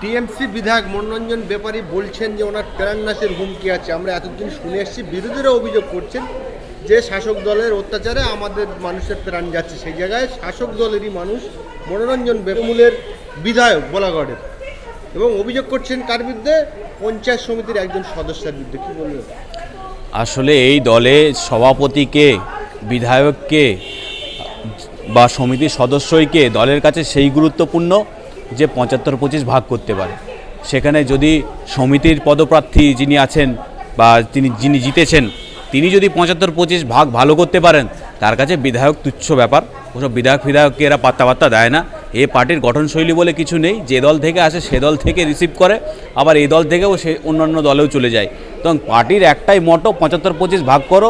TMC বিধায়ক মনোরঞ্জন ব্যাপারী বলছেন যে ওনার প্রাণনাশের হুমকি আছে। আমরা এতদিন শুনে এসেছি বিরোধীরা অভিযোগ করছেন যে শাসক দলের অত্যাচারে আমাদের মানুষের প্রাণ যাচ্ছে। সেই জায়গায় শাসক দলেরই মানুষ মনোরঞ্জন বেমূলের বিধায়ক বোলাগড়ের। এবং অভিযোগ করছেন কার বিরুদ্ধে? পঞ্চায়েত সমিতির একজন সদস্যের বিরুদ্ধে। কী বলবেন? আসলে এই দলে সভাপতিকে, বিধায়ককে বা সমিতির সদস্যইকে দলের কাছে সেই গুরুত্বপূর্ণ যে পঁচাত্তর পঁচিশ ভাগ করতে পারে। সেখানে যদি সমিতির পদপ্রার্থী যিনি আছেন বা তিনি যিনি জিতেছেন, তিনি যদি পঁচাত্তর পঁচিশ ভাগ ভালো করতে পারেন, তার কাছে বিধায়ক তুচ্ছ ব্যাপার। ওসব বিধায়ক ফিধায়ককে এরা পাত্তা পাত্তা দেয় না। এ পার্টির গঠনশৈলী বলে কিছু নেই। যে দল থেকে আসে সে দল থেকে রিসিভ করে, আবার এই দল থেকেও সে অন্যান্য দলেও চলে যায়। তো পার্টির একটাই মটো পঁচাত্তর পঁচিশ ভাগ করো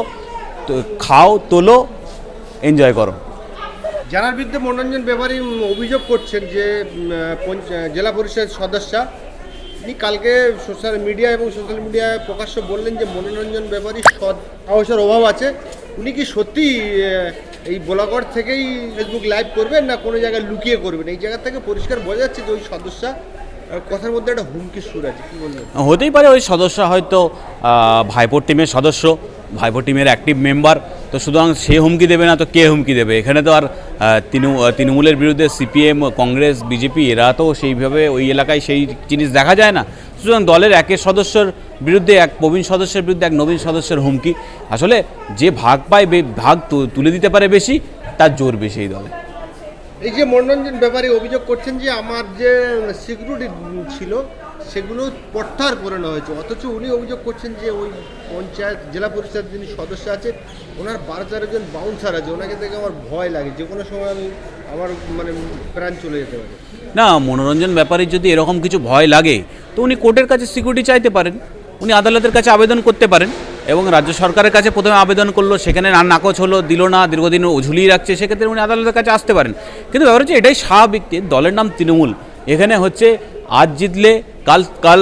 খাও, তোলো এনজয় করো। যার বিরুদ্ধে মনোরঞ্জন ব্যাপারী অভিযোগ করছেন যে জেলা পরিষদ সদস্য। তিনি কালকে সোশ্যাল মিডিয়া এবং সোশ্যাল মিডিয়ায় প্রকাশ্য বললেন যে, মনোরঞ্জন ব্যাপারী সৎ সাহসের অভাব আছে। উনি কি সত্যি এই বোলাগড় থেকেই ফেসবুক লাইভ করবেন না কোনো জায়গায় লুকিয়ে করবেন? এই জায়গা থেকে পরিষ্কার বোঝা যাচ্ছে যে, ওই সদস্য কথার মধ্যে একটা হুমকি সুর আছে। কী বলবেন? হতেই পারে ওই সদস্য হয়তো ভাইপোর টিমের সদস্য ভাইপো টিমের অ্যাক্টিভ মেম্বার তো সুতরাং সে হুমকি দেবে না, তো কে হুমকি দেবে? এখানে তো আর তৃণমূলের বিরুদ্ধে সিপিএম, কংগ্রেস, বিজেপি এরা তো সেইভাবে ওই এলাকায় সেই জিনিস দেখা যায় না। সুতরাং দলের একের সদস্যের বিরুদ্ধে, এক প্রবীণ সদস্যের বিরুদ্ধে, এক নবীন সদস্যের হুমকি। আসলে যে ভাগ পায় ভাগ তুলে দিতে পারে বেশি, তার জোর বেশি এই দলে। এই যে মনোরঞ্জন ব্যাপারী অভিযোগ করছেন যে আমার যে সিকিউরিটি ছিল সেগুলো প্রত্যাহার করে নেওয়া হয়েছে। অথচ উনি অভিযোগ করছেন যে ওই পঞ্চায়েত, জেলা পরিষদ যিনি সদস্য আছে, ওনার বারো তেরো জন বাউন্সার আছে। ওনাকে দেখে আমার ভয় লাগে। যে কোনো সময় আমি আমার মানে প্রাণ চলে যেতে পারে। না, মনোরঞ্জন ব্যাপারে যদি এরকম কিছু ভয় লাগে, তো উনি কোর্টের কাছে সিকিউরিটি চাইতে পারেন। উনি আদালতের কাছে আবেদন করতে পারেন এবং রাজ্য সরকারের কাছে প্রথমে আবেদন করল, সেখানে না নাকচ হলো, দিল না, দীর্ঘদিন ঝুলিয়ে রাখছে, সেক্ষেত্রে উনি আদালতের কাছে আসতে পারেন। কিন্তু ব্যাপার হচ্ছে এটাই স্বাভাবিক দলের নাম তৃণমূল। এখানে হচ্ছে, আজ জিতলে কাল কাল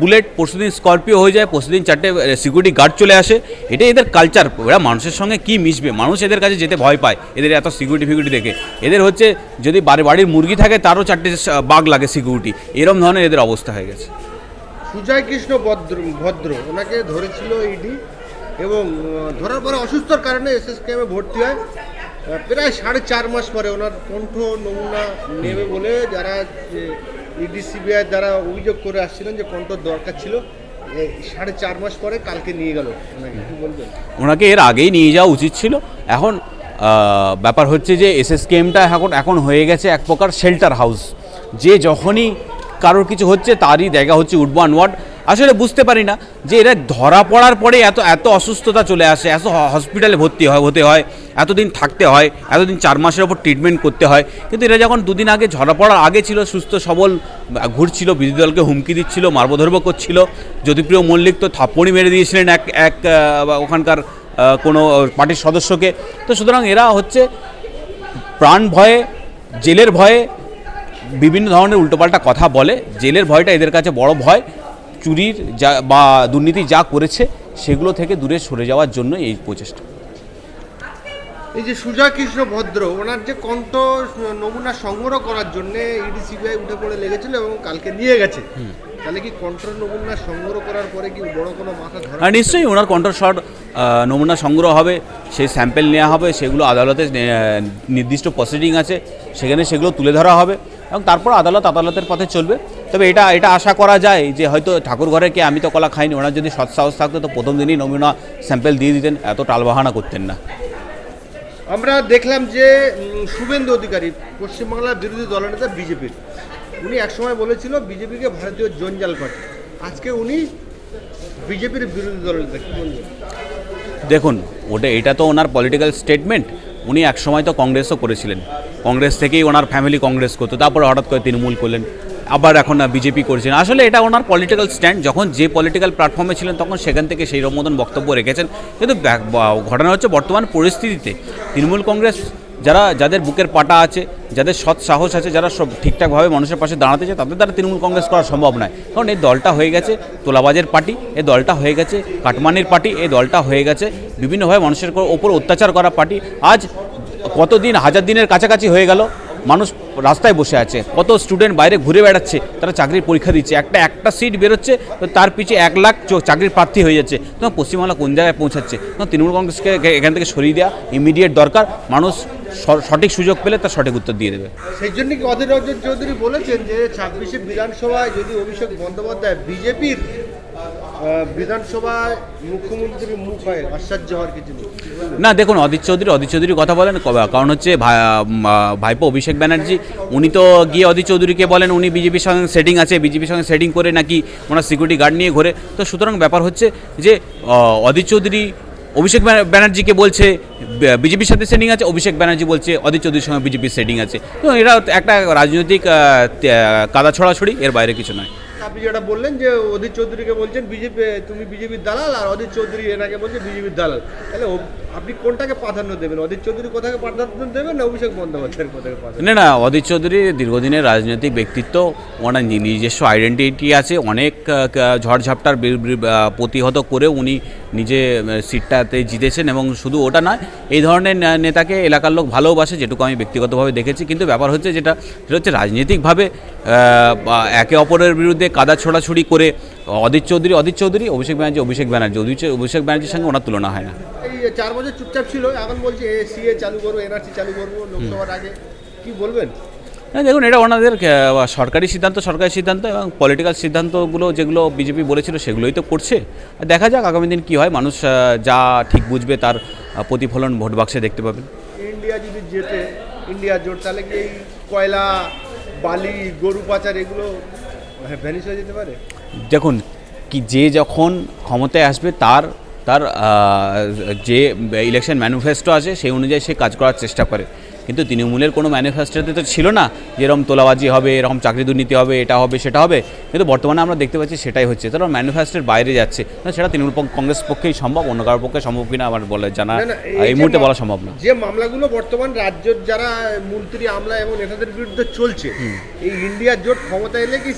বুলেট পরশুদিন স্করপিও হয়ে যায়, পরশুদিন চারটে সিকিউরিটি গার্ড চলে আসে। এটাই এদের কালচার এরা মানুষের সঙ্গে কি মিশবে? মানুষ এদের কাছে যেতে ভয় পায়, এদের এত সিকিউরিটি ফিকিউরিটি দেখে। এদের হচ্ছে, যদি বাড়ি, বাড়ির মুরগি থাকে, তারও চারটে বাঘ লাগে সিকিউরিটি এরম ধরনের এদের অবস্থা হয়ে গেছে। সুজয় কৃষ্ণ ভদ্র ভদ্র, ওনাকে ধরেছিল ইডি এবং ধরার পরে অসুস্থর কারণে এসএসকেএমে ভর্তি হয়। প্রায় সাড়ে চার মাস পরে ওনার কণ্ঠ, নমুনা নেবে বলে যারা ইডি সিবিআই দ্বারা অভিযোগ করে আসছিলেন যে কোনটার দরকার ছিল। সাড়ে চার মাস পরে কালকে নিয়ে গেল। বলবেন? ওনাকে এর আগেই নিয়ে যাওয়া উচিত ছিল। এখন ব্যাপার হচ্ছে যে এসএসকেএমটা এখন এখন হয়ে গেছে এক প্রকার শেল্টার হাউস যে যখনই কারোর কিছু হচ্ছে, তারই দেখা হচ্ছে উডবান ওয়ার্ড। আসলে বুঝতে পারি না যে এরা ধরা পড়ার পরে এত এত অসুস্থতা চলে আসে, এত হসপিটালে ভর্তি হয়, হতে হয়, এতদিন থাকতে হয়, এতদিন চার মাসের ওপর ট্রিটমেন্ট করতে হয়। কিন্তু এরা যখন দুদিন আগে ধরা পড়ার আগে ছিল, সুস্থ, সবল, ঘুরছিল, বিরোধী দলকে হুমকি দিচ্ছিল মার্বধর্ম করছিল, জ্যোতিপ্রিয় মল্লিক তো থাপ্পড়ি মেরে দিয়েছিলেন এক এক ওখানকার কোনো পার্টির সদস্যকে। তো সুতরাং এরা হচ্ছে প্রাণ ভয়ে, জেলের ভয়ে বিভিন্ন ধরনের উল্টোপাল্টা কথা বলে। জেলের ভয়টা এদের কাছে বড় ভয়। চুরির যা বা দুর্নীতি যা করেছে সেগুলো থেকে দূরে সরে যাওয়ার জন্য এই প্রচেষ্টা। এই যে সুজয় কৃষ্ণ ভদ্র ওনার যে কণ্ঠ নমুনা সংগ্রহ করার জন্য ইডি সিবিআই উঠে পড়ে লেগেছিল এবং কালকে নিয়ে গেছে। তাহলে কি কণ্ঠ নমুনা সংগ্রহ করার পরে কি বড় কোনো মাথা ধরা আর নিশ্চয়ই ওনার কণ্ঠস্বর নমুনা সংগ্রহ হবে সেই স্যাম্পেল নেওয়া হবে সেগুলো আদালতে নির্দিষ্ট প্রসিডিং আছে সেখানে সেগুলো তুলে ধরা হবে এবং তারপর আদালত আদালতের পথে চলবে। তবে এটা এটা আশা করা যায় যে হয়তো ঠাকুর ঘরে কে আমি তো কলা খাইনি ওনার যদি সৎসাহস থাকতো তো প্রথম দিনই নমুনা স্যাম্পেল দিয়ে দিতেন এত টালবাহানা করতেন না। আমরা দেখলাম যে শুভেন্দু অধিকারী পশ্চিমবাংলার বিরোধী দলনেতা বিজেপির উনি একসময় বলেছিল বিজেপিকে ভারতীয় জঞ্জাল পার্টি আজকে উনি বিজেপির বিরোধী দলনেতা কি বলবেন? দেখুন ওটা এটা তো ওনার পলিটিক্যাল স্টেটমেন্ট উনি একসময় তো কংগ্রেসও করেছিলেন। কংগ্রেস থেকেই ওনার ফ্যামিলি কংগ্রেস করতো তারপরে হঠাৎ করে তৃণমূল করলেন। আবার এখন বিজেপি করছেন আসলে এটা ওনার পলিটিক্যাল স্ট্যান্ড যখন যে পলিটিক্যাল প্ল্যাটফর্মে ছিলেন তখন সেখান থেকে সেই মতন বক্তব্য রেখেছেন। কিন্তু ঘটনা হচ্ছে বর্তমান পরিস্থিতিতে তৃণমূল কংগ্রেস যারা, যাদের বুকের পাটা আছে, যাদের সৎ সাহস আছে, যারা সব ঠিকঠাকভাবে মানুষের পাশে দাঁড়াতে চায়, তাদের দ্বারা তৃণমূল কংগ্রেস করা সম্ভব নয়। কারণ এই দলটা হয়ে গেছে তোলাবাজের পার্টি, এই দলটা হয়ে গেছে কাটমানির পার্টি, এই দলটা হয়ে গেছে বিভিন্নভাবে মানুষের ওপর অত্যাচার করা পার্টি। আজ কতদিন, হাজার দিনের কাছাকাছি হয়ে গেল মানুষ রাস্তায় বসে আছে, কত স্টুডেন্ট বাইরে ঘুরে বেড়াচ্ছে, তারা চাকরির পরীক্ষা দিচ্ছে, একটা একটা সিট বেরোচ্ছে, তো তার পিছে এক লাখ চাকরির প্রার্থী হয়ে যাচ্ছে তোমার পশ্চিমবাংলা কোন জায়গায় পৌঁছাচ্ছে? তোমার তৃণমূল কংগ্রেসকে এখান থেকে সরিয়ে দেওয়া ইমিডিয়েট দরকার, মানুষ সঠিক সুযোগ পেলে তার সঠিক উত্তর দিয়ে দেবে। সেই জন্য কি অধীর রঞ্জন চৌধুরী বলেছেন যে ছাব্বিশে বিধানসভায় যদি অভিষেক বন্দ্যোপাধ্যায় বিজেপির না, দেখুন, অদিত চৌধুরী, অদিত চৌধুরীর কথা বলেন কারণ হচ্ছে ভাই- ভাইপো অভিষেক ব্যানার্জি, উনি তো গিয়ে অদিত চৌধুরীকে বলেন, উনি বিজেপির সঙ্গে সেটিং আছে, বিজেপির সঙ্গে সেটিং করে নাকি ওনার সিকিউরিটি গার্ড নিয়ে ঘোরে। তো সুতরাং ব্যাপার হচ্ছে যে অদিত চৌধুরী অভিষেক ব্যানা- ব্যানার্জিকে বলছে বিজেপির সাথে সেটিং আছে, অভিষেক ব্যানার্জি বলছে, অদিত চৌধুরীর সঙ্গে বিজেপির সেটিং আছে। তো এটা একটা রাজনৈতিক কাদা ছড়াছড়ি, এর বাইরে কিছু নয়। আপনি যেটা বললেন যে অধীর চৌধুরীকে বলছেন বিজেপি, তুমি বিজেপির দালাল আর অধীর চৌধুরী এনাকে বলছে বিজেপির দালাল। তাহলে আপনি কোনটাকে প্রাধান্য দেবেন? অধীর চৌধুরী কোথাকে প্রাধান্য দেবেন না অভিষেক বন্দ্যোপাধ্যায়ের কোথাকে না না অদিত চৌধুরী দীর্ঘদিনের রাজনৈতিক ব্যক্তিত্ব, ওনার নিজস্ব আইডেন্টিটি আছে, অনেক ঝড়ঝাপটার প্রতিহত করে উনি নিজে সিটটাতে জিতেছেন এবং শুধু ওটা নয়, এই ধরনের নেতাকে এলাকার লোক ভালোবাসে, যেটুকু আমি ব্যক্তিগতভাবে দেখেছি। কিন্তু ব্যাপার হচ্ছে যেটা, সেটা হচ্ছে রাজনৈতিকভাবে একে অপরের বিরুদ্ধে কাদা ছোড়াছুড়ি করে অদিত চৌধুরী অদিত চৌধুরী, অভিষেক ব্যানার্জি অভিষেক ব্যানার্জি, অভিষেক ব্যানার্জির সঙ্গে ওনার তুলনা হয় না। এই চার বছর চুপচাপ ছিল এখন বলছে সিএ চালু করব এনআরসি চালু করব লোকসভার আগে। কি বলবেন? না দেখুন এটা ওনাদের সরকারি সিদ্ধান্ত সরকারি সিদ্ধান্ত এবং পলিটিক্যাল সিদ্ধান্তগুলো যেগুলো বিজেপি বলেছিল সেগুলোই তো করছে। আর দেখা যাক আগামী দিন কী হয় মানুষ যা ঠিক বুঝবে তার প্রতিফলন ভোট বাক্সে দেখতে পাবেন। ইন্ডিয়া যদি জেতে ইন্ডিয়া জোট তাহলে কি এই কয়লা বালি গরু পাচার এগুলো ভ্যানিশ হয়ে যেতে পারে? দেখুন কি যে যখন ক্ষমতায় আসবে তার তার যে ইলেকশন ম্যানিফেস্টো আছে সেই অনুযায়ী সে কাজ করার চেষ্টা করে। কিন্তু তৃণমূলের কোনো ম্যানিফেস্টোতে তো ছিল না যে এরকম তোলাবাজি হবে এরকম চাকরি দুর্নীতি হবে এটা হবে সেটা হবে। কিন্তু বর্তমানে আমরা দেখতে পাচ্ছি সেটাই হচ্ছে। তারা ম্যানিফেস্টোর বাইরে যাচ্ছে। সেটা তৃণমূল কংগ্রেস পক্ষেই সম্ভব অন্য কারোর পক্ষে সম্ভব কিনা আমার বলে জানা এই মুহূর্তে বলা সম্ভব না। যে মামলাগুলো বর্তমান রাজ্যের যারা মন্ত্রী আমলা এবং নেতাদের বিরুদ্ধে চলছে এই ইন্ডিয়া জোট ক্ষমতা এলে কি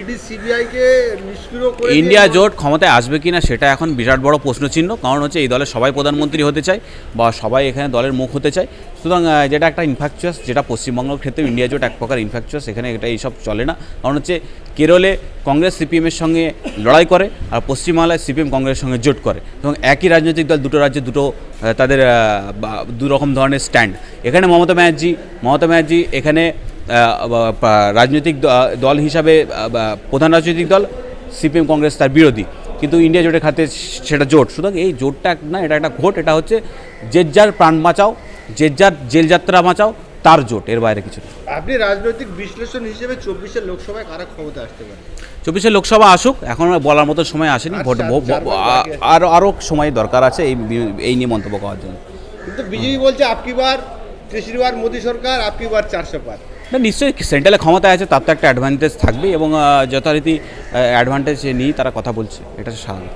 ইডি সিবিআই কে নিষ্ক্রিয় করে ইন্ডিয়া জোট ক্ষমতায় আসবে কিনা সেটা এখন বিরাট বড় প্রশ্নচিহ্ন। কারণ হচ্ছে এই দলের সবাই প্রধানমন্ত্রী হতে চায় বা সবাই এখানে দলের মুখ হতে চায়। সুতরাং আহ, যেটা একটা ইনফ্যাকচুয়াস যেটা পশ্চিমবঙ্গের ক্ষেত্রে ইন্ডিয়া জোট এক প্রকার ইনফ্যাকচুয়াস এখানে এটা এইসব চলে না। কারণ হচ্ছে কেরলে কংগ্রেস সিপিএমের সঙ্গে লড়াই করে আর পশ্চিমবাংলায় সিপিএম কংগ্রেসের সঙ্গে জোট করে। এবং একই রাজনৈতিক দল দুটো রাজ্যে দুটো তাদের আহ, বা- দু রকম ধরনের স্ট্যান্ড এখানে মমতা ব্যানার্জি মমতা ব্যানার্জি এখানে রাজনৈতিক দল হিসাবে প্রধান রাজনৈতিক দল সিপিএম কংগ্রেস তার বিরোধী। কিন্তু ইন্ডিয়া জোটের খাতে সেটা জোট। সুতরাং এই জোটটা না এটা একটা ভোট এটা হচ্ছে যে যার প্রাণ বাঁচাও যে যার জেল যাত্রা বাঁচাও তার জোট এর বাইরে কিছু আপনি রাজনৈতিক বিশ্লেষণ হিসেবে চব্বিশের লোকসভায় কারা ক্ষমতা আসতে পারে? চব্বিশে লোকসভা আসুক এখন বলার মতো সময় আসেনি ভোট চার- ভো- চার ভো- মাস আ- বাকি আছে। আরও আরও সময় দরকার আছে এই এই নিয়ে মন্তব্য করার জন্য। কিন্তু বিজেপি বলছে আপকি বার তিসরি বার মোদী সরকার আপকি বার চারশো পার না নিশ্চয়ই সেন্ট্রালে ক্ষমতায় আছে তার তো একটা অ্যাডভান্টেজ থাকবে এবং যথারীতি অ্যাডভান্টেজ নিয়েই তারা কথা বলছে এটা স্বাভাবিক।